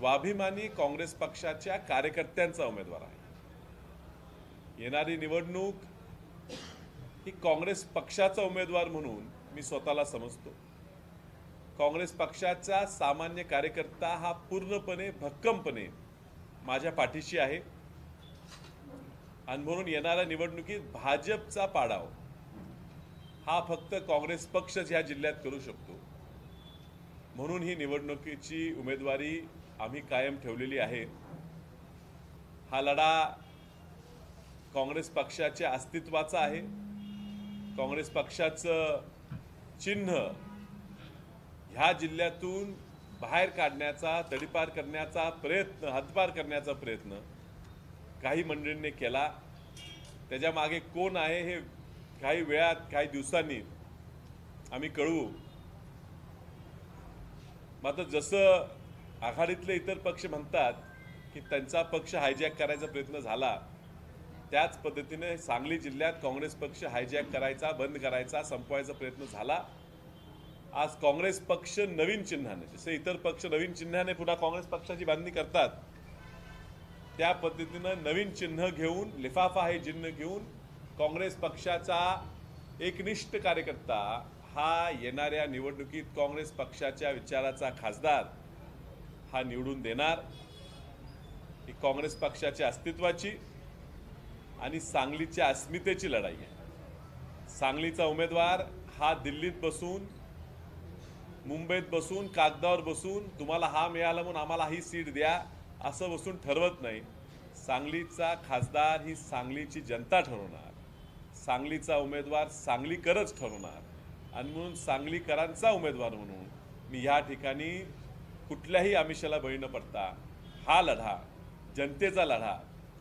स्वाभिमानी काँग्रेस पक्षाच्या कार्यकर्त्यांचा उमेदवार आहे. येणारी निवडणूक ही काँग्रेस पक्षाचा उमेदवार म्हणून मी स्वतःला समजतो. काँग्रेस पक्षाचा सामान्य कार्यकर्ता हा पूर्णपणे भक्कमपणे माझ्या पाठीशी आहे. आणि म्हणून येणाऱ्या निवडणुकीत भाजपचा पाडाव हा फक्त काँग्रेस पक्षच ह्या जिल्ह्यात करू शकतो. म्हणून ही निवडणुकीची उमेदवारी आम्ही कायम ठेवलेली आहे. हा लढा काँग्रेस पक्षाच्या अस्तित्वाचा आहे. काँग्रेस पक्षाचं चिन्ह ह्या जिल्ह्यातून बाहेर काढण्याचा तडीपार करण्याचा प्रयत्न हद्दपार करण्याचा प्रयत्न काही मंडळींनी केला. त्याच्यामागे कोण आहे हे काही वेळात काही दिवसांनी आम्ही कळवू. मात्र जसं आघाडीतले इतर पक्ष म्हणतात की त्यांचा पक्ष हायजॅक करायचा प्रयत्न झाला. त्याच पद्धतीने सांगली जिल्ह्यात काँग्रेस पक्ष हायजॅक करायचा बंद करायचा संपवायचा प्रयत्न झाला. आज काँग्रेस पक्ष नवीन चिन्हाने जसे इतर पक्ष नवीन चिन्हाने पुन्हा काँग्रेस पक्षाची बांधणी करतात. त्या पद्धतीनं नवीन चिन्ह घेऊन लिफाफा हे चिन्ह घेऊन काँग्रेस पक्षाचा एकनिष्ठ कार्यकर्ता हा येणाऱ्या निवडणुकीत काँग्रेस पक्षाच्या विचाराचा खासदार. हा निवडून देणार. ही काँग्रेस पक्षाच्या अस्तित्वाची आणि सांगलीच्या अस्मितेची लढाई आहे. सांगलीचा उमेदवार हा दिल्लीत बसून मुंबईत बसून कागदावर बसून तुम्हाला हा मिळाला म्हणून आम्हाला ही सीट द्या असं बसून ठरवत नाही. सांगलीचा खासदार ही सांगलीची जनता ठरवणार. सांगलीचा उमेदवार सांगलीकरच ठरवणार. आणि म्हणून सांगलीकरांचा उमेदवार म्हणून मी ह्या ठिकाणी कुठल्याही आमिषाला बळी न पडता हा लढा जनतेचा लढा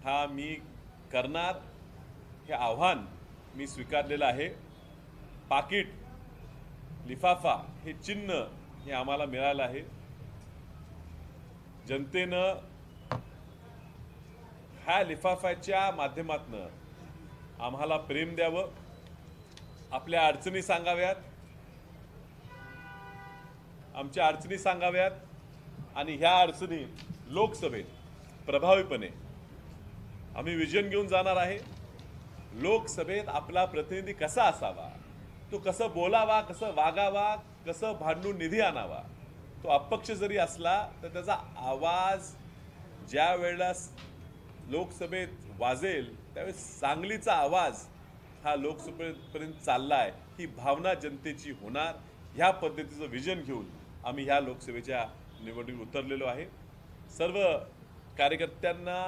हा मी करणार हे आव्हान मी स्वीकारलेलं आहे. पाकिट लिफाफा हे चिन्ह हे आम्हाला मिळालं आहे. जनतेनं ह्या लिफाफ्याच्या माध्यमातनं आम्हाला प्रेम द्यावं आपल्या अडचणी सांगाव्यात आमच्या अडचणी सांगाव्यात आणि ह्या अडचणी लोकसभेत प्रभावीपणे आम्ही विजन घेऊन जाणार आहे. लोकसभेत आपला प्रतिनिधी कसा असावा? तो कसं बोलावा कसं वागावा कसं भांडून निधी आणावा? तो अपक्ष जरी असला तर त्याचा आवाज ज्या वेळेला लोकसभेत वाजेल त्यावेळेस सांगलीचा आवाज हा लोकसभेपर्यंत चालला आहे ही भावना जनतेची होणार. ह्या पद्धतीचं विजन घेऊन आम्ही ह्या लोकसभेच्या निवडून उतरलेलो आहे. सर्व कार्यकर्त्यांना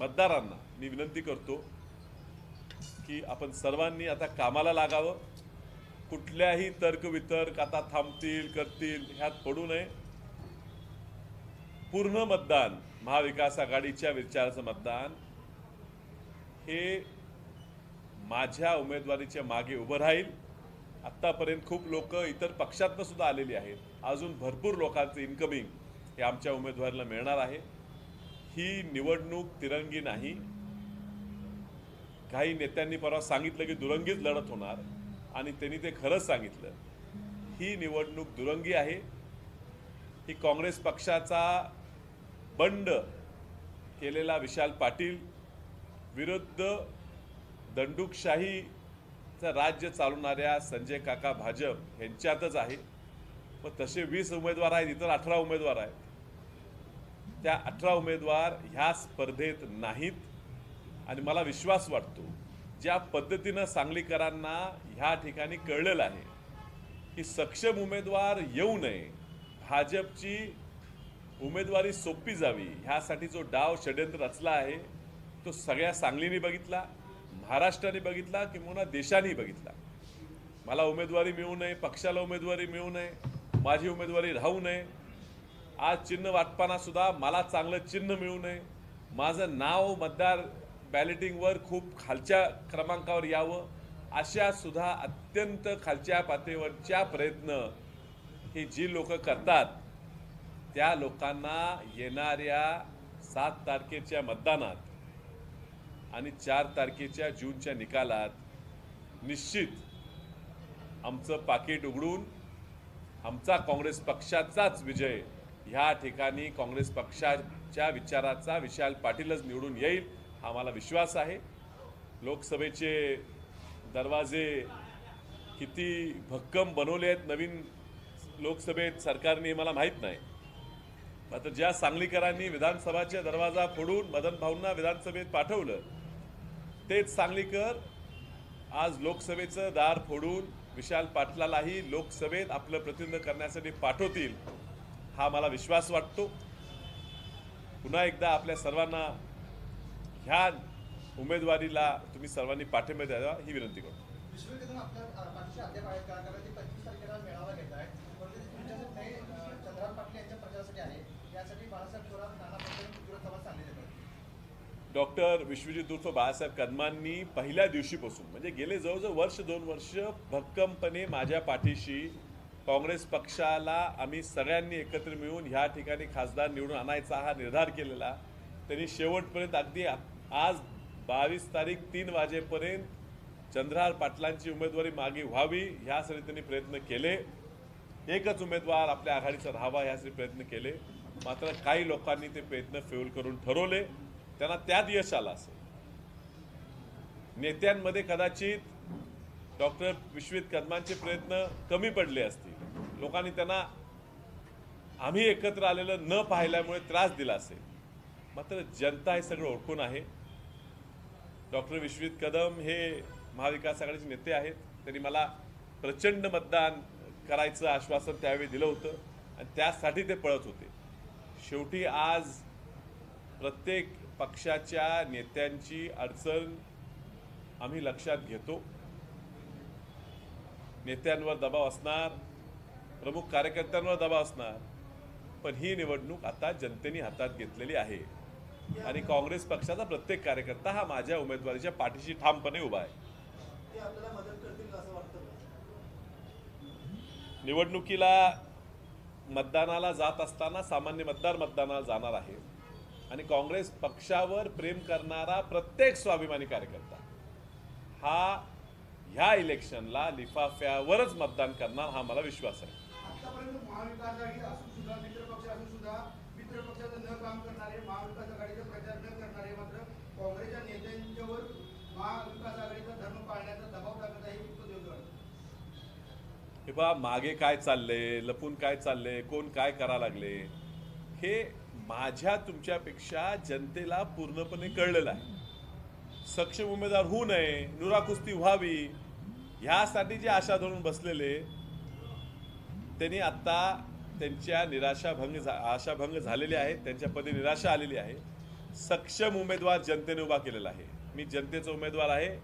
मतदारांना मी विनंती करतो की आपण सर्वांनी आता कामाला लागावं. कुठल्याही तर्कवितर्क आता थांबतील करतील ह्यात पडू नये. पूर्ण मतदान महाविकास आघाडीच्या विचाराचं मतदान हे माझ्या उमेदवारीच्या मागे उभं राहील. आत्तापर्यंत खूप लोक इतर पक्षातनं सुद्धा आलेली आहेत. अजून भरपूर लोकांचं इन्कमिंग हे आमच्या उमेदवाराला मिळणार आहे. ही निवडणूक तिरंगी नाही. काही नेत्यांनी परवा सांगितलं की दुरंगीच लढत होणार आणि त्यांनी ते खरंच सांगितलं. ही निवडणूक दुरंगी आहे. ही काँग्रेस पक्षाचा बंड केलेला विशाल पाटील विरुद्ध दंडुकशाहीचं राज्य चालवणाऱ्या संजय काका भाजप यांच्यातच आहे. मग तसे वीस उमेदवार आहेत इतर अठरा उमेदवार आहेत. त्या अठरा उमेदवार ह्या स्पर्धेत नाहीत. आणि मला विश्वास वाटतो ज्या पद्धतीनं सांगलीकरांना ह्या ठिकाणी कळलेलं आहे की सक्षम उमेदवार येऊ नये भाजपची उमेदवारी सोपी जावी ह्यासाठी जो डाव षड्यंत्र रचला आहे तो सगळ्या सांगलीने बघितला महाराष्ट्राने बघितला किंवा देशाने बघितला. मला उमेदवारी मिळू नये पक्षाला उमेदवारी मिळू नये माझी उमेदवारी राहू नये. आज चिन्ह वाटपाना सुद्धा मला चांगलं चिन्ह मिळू नये. माझं नाव मतदार बॅलेटिंगवर खूप खालच्या क्रमांकावर यावं अशा सुद्धा अत्यंत खालच्या पातळीवरच्या प्रयत्न ही जी लोक करतात त्या लोकांना येणाऱ्या सात तारखेच्या मतदानात आणि चार तारखेच्या जूनच्या निकालात निश्चित आमचं पाकिट उघडून आमचा काँग्रेस पक्षाचाच विजय. ह्या ठिकाणी काँग्रेस पक्षाच्या विचाराचा विशाल पाटीलच निवडून येईल हा मला विश्वास आहे. लोकसभेचे दरवाजे किती भक्कम बनवले आहेत नवीन लोकसभेत सरकारने मला माहीत नाही. मात्र ज्या सांगलीकरांनी विधानसभाचा दरवाजा फोडून मदन भाऊंना विधानसभेत पाठवलं तेच सांगलीकर आज लोकसभेचं दार फोडून विशाल पाटलालाही लोकसभेत आपलं प्रतिनिधित्व करण्यासाठी पाठवतील हा मला विश्वास वाटतो. पुन्हा एकदा आपल्या सर्वांना ह्या उमेदवारीला तुम्ही सर्वांनी पाठिंबा द्यावा ही विनंती करतो विश्वविद्यालय आपल्या अ, पाठीशी अद्याप आहेत का कारण ते पंचवीस तारखेला मेळावा घेत आहे परंतु ते तुमच्यासाठी नाही अ, चंद्रकांत पाटील यांच्या प्रचारासाठी आहे यासाठी बाळासाहेब थोरात नाना पटोले पृथ्वीराज चव्हाण सांगली देतात डॉक्टर विश्वजित उर्फ बाळासाहेब कदमांनी पहिल्या दिवशीपासून म्हणजे गेले जवळजवळ वर्ष दोन वर्ष भक्कमपणे माझ्या पाठीशी काँग्रेस पक्षाला आम्ही सगळ्यांनी एकत्र मिळून ह्या ठिकाणी खासदार निवडून आणायचा हा निर्धार केलेला. त्यांनी शेवटपर्यंत अगदी आज बावीस तारीख तीन वाजेपर्यंत चंद्रहार पाटलांची उमेदवारी मागे व्हावी ह्यासाठी त्यांनी प्रयत्न केले. एकच उमेदवार आपल्या आघाडीचा राहावा यासाठी प्रयत्न केले. मात्र काही लोकांनी ते प्रयत्न फेल करून ठरवले. त्यांना त्यात यश आलं असेल. नेत्यांमध्ये कदाचित डॉक्टर विश्वित कदमांचे प्रयत्न कमी पडले असतील. लोकांनी त्यांना आम्ही एकत्र आलेलं न पाहिल्यामुळे त्रास दिला असेल. मात्र जनता हे सगळं ओळखून आहे. डॉक्टर विश्वित कदम हे महाविकास आघाडीचे नेते आहेत. त्यांनी मला प्रचंड मतदान करायचं आश्वासन त्यावेळी दिलं होतं आणि त्यासाठी ते पळत होते. शेवटी आज प्रत्येक पक्षाच्या नेत्यांची अडचण आम्ही लक्षात घेतो. नेत्यांवर दबाव असणार प्रमुख कार्यकर्त्यांवर दबाव असणार पण ही निवडणूक आता जनतेने हातात घेतलेली आहे. आणि काँग्रेस पक्षाचा प्रत्येक कार्यकर्ता हा माझ्या उमेदवारीच्या पाठीशी ठामपणे उभा आहे. निवडणुकीला मतदानाला जात असताना सामान्य मतदार मतदानाला जाणार आहे. आणि काँग्रेस पक्षावर प्रेम करणारा प्रत्येक स्वाभिमानी कार्यकर्ता हा ह्या इलेक्शनला लिफाफ्यावरच मतदान करणार हा मला विश्वास आहे. हे पहा मागे काय चाललंय लपून काय चाललंय कोण काय करा लागले हे माझ्या तुमच्यापेक्षा जनतेला पूर्णपणे कळलेलं आहे. सक्षम उमेदवार होऊ नये नुराकुस्ती व्हावी ह्यासाठी जे आशा धरून बसलेले त्यांनी आत्ता त्यांच्या निराशाभंग झा आशाभंग झालेले आहेत त्यांच्यापदी निराशा आलेली आहे. सक्षम उमेदवार जनतेने उभा केलेला आहे. मी जनतेचा उमेदवार आहे.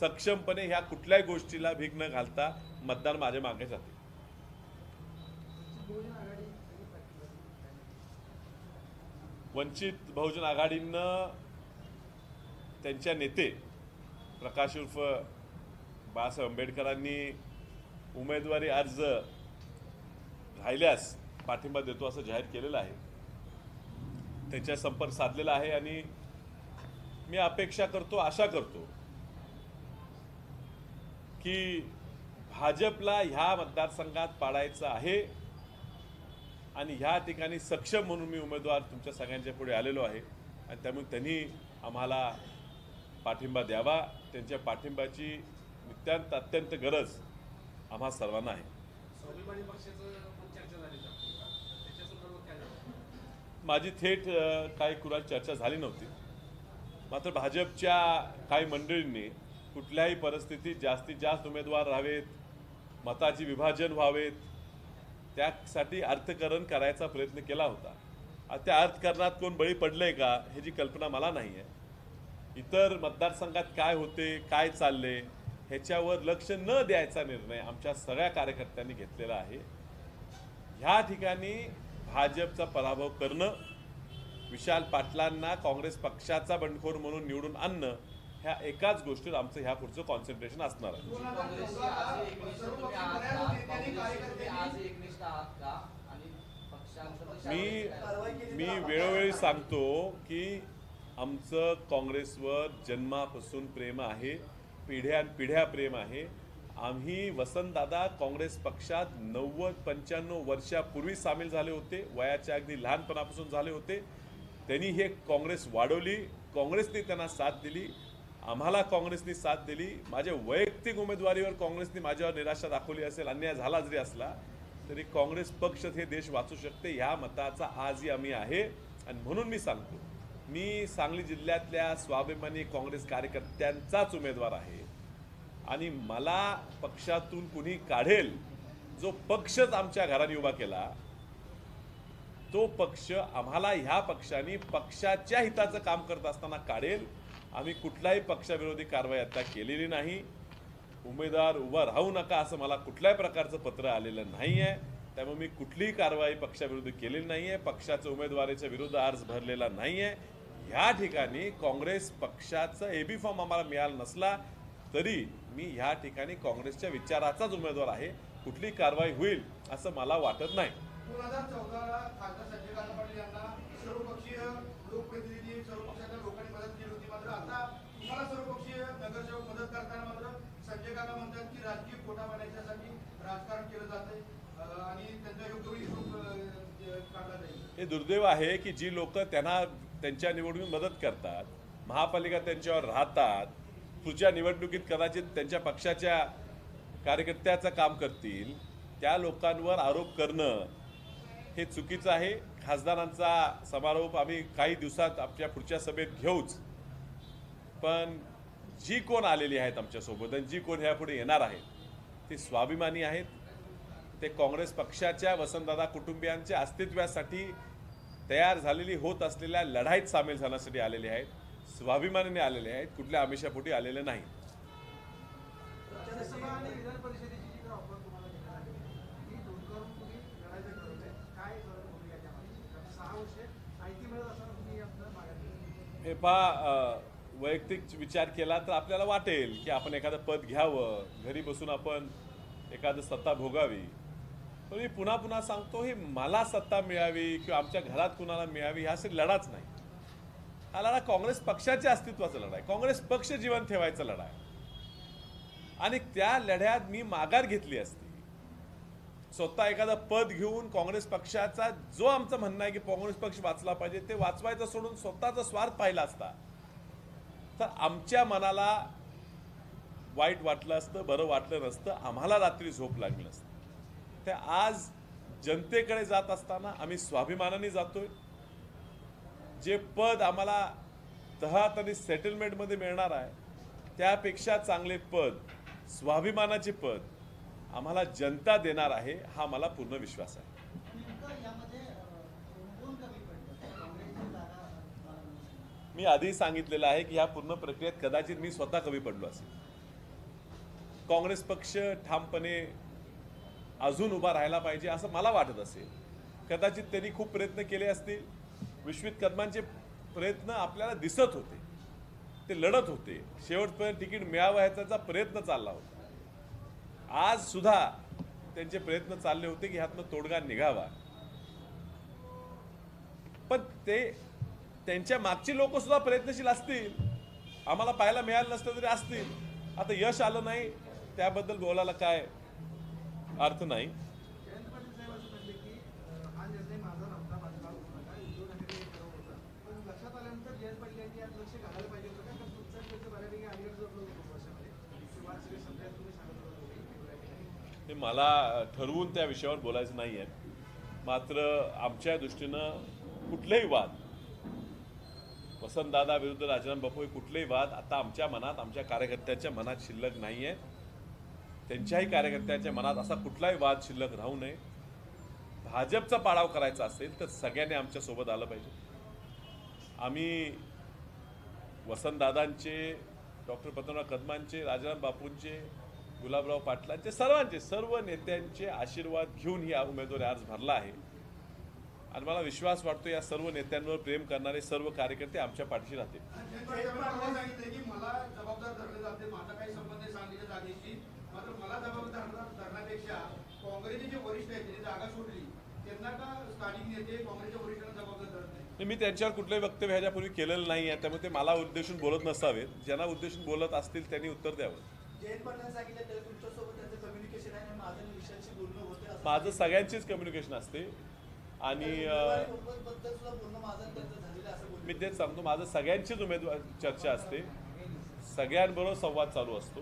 सक्षमपणे ह्या कुठल्याही गोष्टीला भीक न घालता मतदान माझ्या मागे जाते. वंचित बहुजन आघाडीनं त्यांच्या नेते प्रकाश उर्फ बाळासाहेब आंबेडकरांनी उमेदवारी अर्ज राहिल्यास पाठिंबा देतो असं जाहीर केलेलं आहे. त्यांच्या संपर्क साधलेला आहे आणि मी अपेक्षा करतो आशा करतो की भाजपला ह्या मतदारसंघात पाडायचं आहे. आणि ह्या ठिकाणी सक्षम म्हणून मी उमेदवार तुमच्या सगळ्यांच्या पुढे आलेलो आहे. आणि त्यामुळे त्यांनी आम्हाला पाठिंबा द्यावा. त्यांच्या पाठिंबाची नित्यांत अत्यंत गरज आम्हा सर्वांना आहे. माझी थेट काही कुणाची चर्चा झाली नव्हती. मात्र भाजपच्या काही मंडळींनी कुठल्याही परिस्थितीत जास्तीत जास्त उमेदवार राहावेत मताची विभाजन व्हावेत त्यासाठी अर्थकरण करायचा प्रयत्न केला होता. त्या अर्थकरणात कोण बळी पडलंय का ह्याची कल्पना मला नाही आहे इतर मतदारसंघात काय होते काय चालले ह्याच्यावर लक्ष न द्यायचा निर्णय आमच्या सगळ्या कार्यकर्त्यांनी घेतलेला आहे. ह्या ठिकाणी भाजपचा पराभव करणं विशाल पाटलांना काँग्रेस पक्षाचा बंडखोर म्हणून निवडून आणणं ह्या एकाच गोष्टीवर आमचं ह्या पुढचं कॉन्सन्ट्रेशन असणार आहे. मी मी वेळोवेळी सांगतो की आमचं काँग्रेसवर जन्मापासून प्रेम आहे पिढ्या पिढ्या प्रेम आहे. आम्ही वसंतदादा काँग्रेस पक्षात नव्वद पंच्याण्णव वर्षापूर्वी सामील झाले होते वयाच्या अगदी लहानपणापासून झाले होते. त्यांनी हे काँग्रेस वाढवली काँग्रेसने त्यांना साथ दिली. आम्हाला काँग्रेसने साथ दिली. माझ्या वैयक्तिक उमेदवारीवर काँग्रेसने माझ्यावर निराशा दाखवली असेल अन्याय झाला जरी असला तरी काँग्रेस पक्ष हे देश वाचू शकते ह्या मताचा आजही आम्ही आहे. आणि म्हणून मी सांगतो मी सांगली जिल्ह्यातल्या स्वाभिमानी काँग्रेस कार्यकर्त्यांचाच उमेदवार आहे. आणि मला पक्षातून कुणी काढेल जो पक्षच आमच्या घराने उभा केला तो पक्ष आम्हाला ह्या पक्षाने पक्षाच्या हिताचं काम करत असताना काढेल आम्ही कुठलाही पक्षाविरोधी कारवाई आता केलेली नाही. उमेदवार उभा राहू नका असं मला कुठल्याही प्रकारचं पत्र आलेलं नाही आहे त्यामुळे मी कुठलीही कारवाई पक्षाविरोधी केलेली नाही आहे पक्षाच्या उमेदवारीच्या विरुद्ध अर्ज भरलेला नाही आहे ह्या ठिकाणी काँग्रेस पक्षाचा बी फॉर्म आम्हाला मिळाला नसला तरी मी ह्या ठिकाणी काँग्रेसच्या विचाराचाच उमेदवार आहे. कुठली कारवाई होईल असं मला वाटत नाही दोन हजार चौदाला खासदार संजय काका पाटील यांना सर्वपक्षीय लोकप्रतिनिधी सर्व पक्षाच्या लोकांनी मदत केली होती मात्र आता तुम्हाला सर्वपक्षीय नगरसेवक मदत करताना मात्र संजय काका म्हणतात की राजकीय फोटा पाण्याच्यासाठी राजकारण केलं जाते आणि त्यांचा योग्य वेळी हिशोब अं, काढला जाईल हे दुर्दैव आहे की जी लोक त्यांना त्यांच्या निवडणुकीत मदत करतात महापालिका त्यांच्यावर राहतात पुढच्या निवडणुकीत कदाचित त्यांच्या पक्षाच्या कार्यकर्त्याचं काम करतील त्या लोकांवर आरोप करणं हे चुकीचं आहे. खासदारांचा समारोप आम्ही काही दिवसात आमच्या पुढच्या सभेत घेऊच. पण जी कोण आलेली आहेत आमच्यासोबत आणि जी कोण ह्यापुढे येणार आहेत ते स्वाभिमानी आहेत. ते काँग्रेस पक्षाच्या वसंतदादा कुटुंबियांच्या अस्तित्वासाठी तयार झालेली होत असलेल्या लढाईत सामील झाण्यासाठी आलेले आहेत. स्वाभिमानाने आलेले आहेत. कुठल्या आमिषापोटी आलेले नाही. हे पहा वैयक्तिक विचार केला तर आपल्याला वाटेल की आपण एखादं पद घ्यावं. घरी बसून आपण एखादं सत्ता भोगावी. पण मी पुन्हा पुन्हा सांगतो हे मला सत्ता मिळावी किंवा आमच्या घरात कुणाला मिळावी हा असे लढाच नाही. हा लढा काँग्रेस पक्षाच्या अस्तित्वाचा लढा आहे. काँग्रेस पक्ष जीवन ठेवायचा लढा आहे. आणि त्या लढ्यात मी माघार घेतली असती. स्वतः एखादं पद घेऊन काँग्रेस पक्षाचा जो आमचं म्हणणं आहे की काँग्रेस पक्ष वाचला पाहिजे ते वाचवायचं सोडून स्वतःचा स्वार्थ पाहिला असता तर आमच्या मनाला वाईट वाटलं असतं बरं वाटलं नसतं आम्हाला रात्री झोप लागली नसतं. ते आज जनतेकडे जात असताना आम्ही स्वाभिमानाने जातोय. जे पद आम्हाला तहात आणि सेटलमेंटमध्ये मिळणार आहे त्यापेक्षा चांगले पद स्वाभिमानाचे पद आम्हाला जनता देणार आहे हा मला पूर्ण विश्वास आहे. मी आधी सांगितलेलं आहे की ह्या पूर्ण प्रक्रियेत कदाचित मी स्वतः कमी पडलो असेल. काँग्रेस पक्ष ठामपणे अजून उभा राहायला पाहिजे असं मला वाटत असेल. कदाचित त्यांनी खूप प्रयत्न केले असतील. विश्वित कदमांचे प्रयत्न आपल्याला दिसत होते. ते लढत होते. शेवटपर्यंत तिकीट मिळावं ह्याचा प्रयत्न चालला होता. आज सुद्धा त्यांचे प्रयत्न चालले होते की ह्यातनं तोडगा निघावा. पण ते त्यांच्या मागची लोक सुद्धा प्रयत्नशील असतील. आम्हाला पाहायला मिळालं नसतं तरी असतील. आता यश आलं नाही. त्याबद्दल बोलायला काय? अर्थ नाही. ते मला ठरवून त्या विषयावर बोलायचं नाही आहे मात्र आमच्या दृष्टीनं कुठलेही वाद वसंतदादा विरुद्ध राजाराम बापू हे कुठलेही वाद आता आमच्या मनात आमच्या कार्यकर्त्यांच्या मनात शिल्लक नाही आहे त्यांच्याही कार्यकर्त्यांच्या मनात असा कुठलाही वाद शिल्लक राहू नये. भाजपचा पाडाव करायचा असेल तर सगळ्यांनी आमच्यासोबत आलं पाहिजे. आम्ही वसंतदादांचे डॉक्टर पतंगराव कदमांचे राजाराम बापूंचे गुलाबराव पाटलांचे सर्वांचे सर्व नेत्यांचे आशीर्वाद घेऊन ही उमेदवारी अर्ज भरला आहे. आणि मला विश्वास वाटतो या सर्व नेत्यांवर प्रेम करणारे सर्व कार्यकर्ते आमच्या पाठीशी राहतील. मात्र मला जबाबदार धरण्यापेक्षा काँग्रेसचे जे वरिष्ठ आहेत त्यांनी जागा सोडली. त्यांना का स्थानिक नेते काँग्रेसच्या वरिष्ठांना जबाबदार धरत नाही मी त्यांच्यावर कुठलंही वक्तव्य ह्याच्यापूर्वी केलेलं नाही आहे. त्यामुळे ते मला उद्देशून बोलत नसावेत. ज्यांना उद्देशून बोलत असतील त्यांनी उत्तर द्यावं. जयंत पाटलांनी सांगितलं तर तुमच्यासोबत त्यांचं कम्युनिकेशन आहे आणि माझं विषयांशी बोलणं होते असं. माझं सगळ्यांचीच कम्युनिकेशन असते. आणि अं, बद्दल सुद्धा बोलणं माझं आणि त्यांचं झालेलं आहे असं मी तेच सांगतो. माझं सगळ्यांचीच उमेदवार चर्चा असते. सगळ्यांबरोबर संवाद चालू असतो.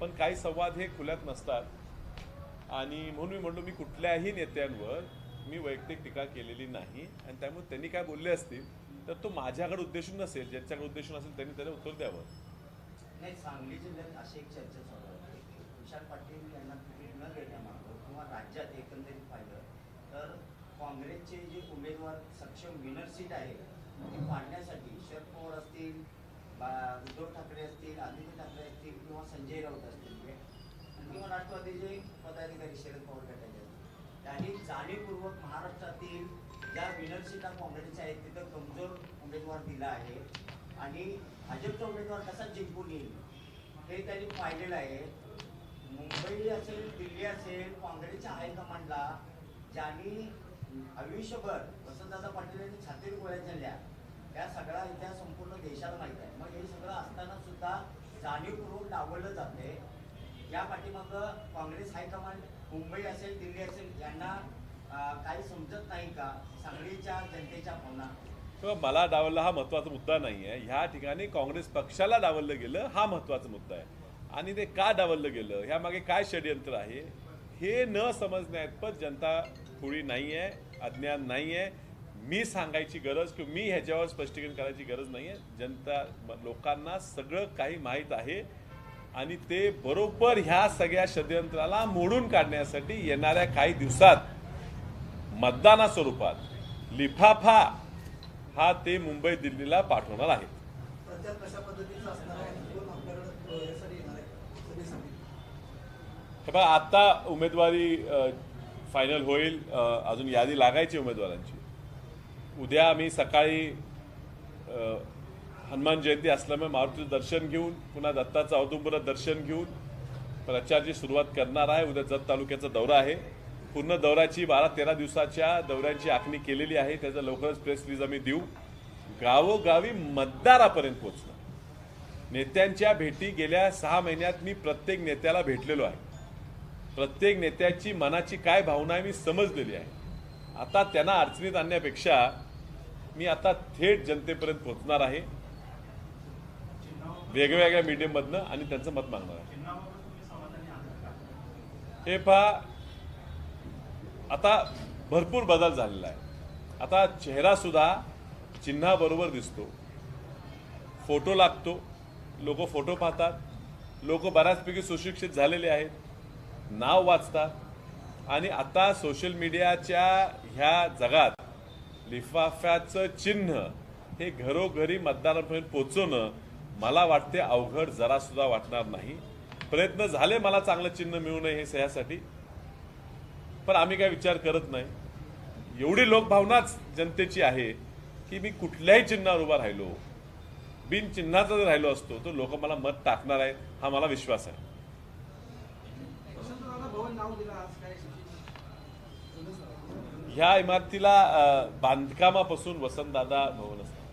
पण काही संवाद हे खुल्यात नसतात. आणि म्हणून मी म्हणलो मी कुठल्याही नेत्यांवर मी वैयक्तिक टीका केलेली नाही. आणि त्यामुळे त्यांनी काय बोलले असतील तर तो माझ्याकडे उद्देशून नसेल ज्यांच्याकडे उद्देशून असेल त्यांनी त्याला उत्तर द्यावं. नाही सांगली जिल्ह्यात अशी एक चर्चा चालू आहे. की तुषार पाटील यांना तिकीट न देण्यामागं किंवा राज्यात एकंदरीत पाहिलं तर काँग्रेसचे जे उमेदवार सक्षम विनर सीट आहे ती पाडण्यासाठी शरद पवार असतील उद्धव ठाकरे असतील आदित्य ठाकरे असतील किंवा संजय राऊत असतील किंवा राष्ट्रवादीचे पदाधिकारी शरद पवार गटाचे असतील. त्यांनी जाणीवपूर्वक महाराष्ट्रातील ज्या विनर काँग्रेसच्या आहेत तिथं कमजोर उमेदवार दिला आहे. आणि भाजपचा उमेदवार कसा जिंकून येईल हे त्यांनी पाहिलेलं आहे. मुंबई असेल दिल्ली असेल काँग्रेसच्या हायकमांडला ज्यांनी आयुष्यभर वसंतदादा पाटील यांनी छातीर गोळ्या झाल्या या सगळा इतिहास संपूर्ण देशाला माहीत आहे. मग हे सगळं असताना सुद्धा जाणीवपूर्वक डावललं जाते. या पाठीमागं काँग्रेस हायकमांड मुंबई असेल दिल्ली असेल यांना काही समजत नाही का? सांगलीच्या जनतेच्या भावना. किंवा मला डावलला हा महत्त्वाचा मुद्दा नाही आहे. ह्या ठिकाणी काँग्रेस पक्षाला डावललं गेलं हा महत्त्वाचा मुद्दा आहे. आणि ते का डावललं गेलं? ह्यामागे काय षडयंत्र आहे? हे न समजण्यात जनता खुळी नाही आहे अज्ञान नाही आहे मी सांगायची गरज किंवा मी ह्याच्यावर स्पष्टीकरण करायची गरज नाही आहे जनता लोकांना सगळं काही माहीत आहे आणि ते बरोबर ह्या सगळ्या षडयंत्राला मोडून काढण्यासाठी येणाऱ्या काही दिवसात मतदाना स्वरूपात लिफाफा हा ते मुंबई दिल्लीला पाठवणार आहे? हे बघा आता उमेदवारी फायनल होईल. अजून यादी लागायची उमेदवारांची. उद्या आम्ही सकाळी हनुमान जयंती असल्यामुळे मारुतीचं दर्शन घेऊन पुन्हा दत्ताचं औदुंबरं दर्शन घेऊन प्रचारची सुरुवात करणार आहे. उद्या जत तालुक्याचा दौरा आहे. पूर्ण दौऱ्याची बारा तेरा दिवसाच्या दौऱ्यांची आखणी केलेली आहे. त्याचा लवकरच प्रेस रिलीज आम्ही देऊ. गावोगावी मतदारापर्यंत पोहोचणं. नेत्यांच्या भेटी गेल्या सहा महिन्यात मी प्रत्येक नेत्याला भेटलेलो आहे. प्रत्येक नेत्याची मनाची काय भावना आहे मी समजलेली आहे. आता त्यांना अडचणीत आणण्यापेक्षा मी आता थेट जनतेपर्यंत पोहोचणार आहे. वेगवेगळ्या मीडियममधनं आणि त्यांचं मत मागणार आहे. हे पहा आता भरपूर बदल झालेला आहे. आता चेहरा सुद्धा चिन्हाबरोबर दिसतो. फोटो लागतो. लोक फोटो पाहतात. लोक बऱ्याचपैकी सुशिक्षित झालेले आहेत. नाव वाचतात. आणि आता सोशल मीडियाच्या ह्या जगात लिफाफ्याचं चिन्ह हे घरोघरी मतदारांपर्यंत पोचवणं मला वाटते अवघड जरासुद्धा वाटणार नाही. प्रयत्न झाले मला चांगलं चिन्ह मिळू नये हे ह्यासाठी पण आम्ही काय विचार करत नाही. एवढी लोकभावनाच जनतेची आहे की मी कुठल्याही चिन्हावर उभा राहिलो बिनचिन्हाचा जर राहिलो असतो तर लोक मला मत टाकणार आहेत हा मला विश्वास आहे वसंतदादा भवन नाव दिलं आज काय ह्या इमारतीला बांधकामापासून वसंतदादा भवन असतात